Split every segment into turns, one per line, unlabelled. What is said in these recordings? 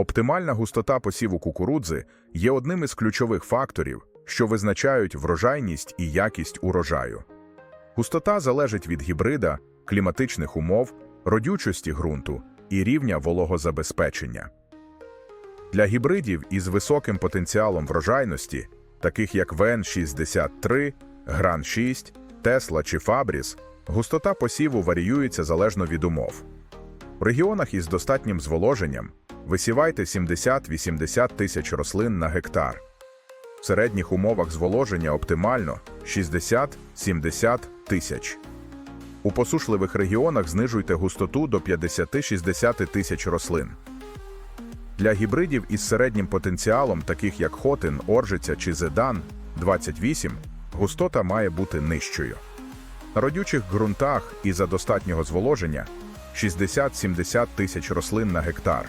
Оптимальна густота посіву кукурудзи є одним із ключових факторів, що визначають врожайність і якість урожаю. Густота залежить від гібрида, кліматичних умов, родючості ґрунту і рівня вологозабезпечення. Для гібридів із високим потенціалом врожайності, таких як ВН-63, Гран-6, Тесла чи Фабріс, густота посіву варіюється залежно від умов. У регіонах із достатнім зволоженням висівайте 70-80 тисяч рослин на гектар. В середніх умовах зволоження оптимально 60-70 тисяч. У посушливих регіонах знижуйте густоту до 50-60 тисяч рослин. Для гібридів із середнім потенціалом, таких як Хотин, Оржиця чи Зедан 28, густота має бути нижчою. На родючих ґрунтах і за достатнього зволоження 60-70 тисяч рослин на гектар.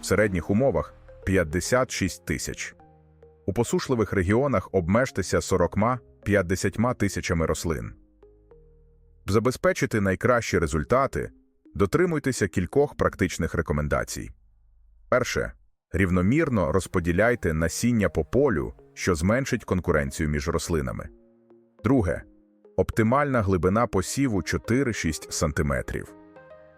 В середніх умовах 56 тисяч. У посушливих регіонах обмежтеся 40-50 тисячами рослин. Забезпечити найкращі результати, дотримуйтеся кількох практичних рекомендацій. Перше. Рівномірно розподіляйте насіння по полю, що зменшить конкуренцію між рослинами. Друге. Оптимальна глибина посіву 4-6 см.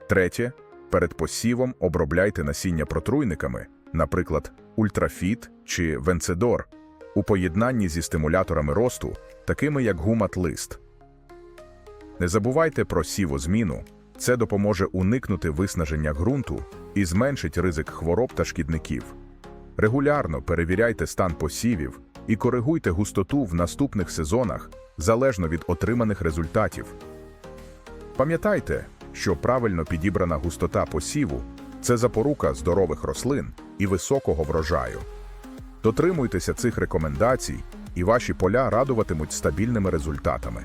Третє. Перед посівом обробляйте насіння протруйниками, наприклад, ультрафіт чи венцедор, у поєднанні зі стимуляторами росту, такими як гумат-лист. Не забувайте про сівозміну, це допоможе уникнути виснаження ґрунту і зменшить ризик хвороб та шкідників. Регулярно перевіряйте стан посівів і коригуйте густоту в наступних сезонах залежно від отриманих результатів. Пам'ятайте, що правильно підібрана густота посіву це запорука здорових рослин і високого врожаю. Дотримуйтеся цих рекомендацій, і ваші поля радуватимуть стабільними результатами.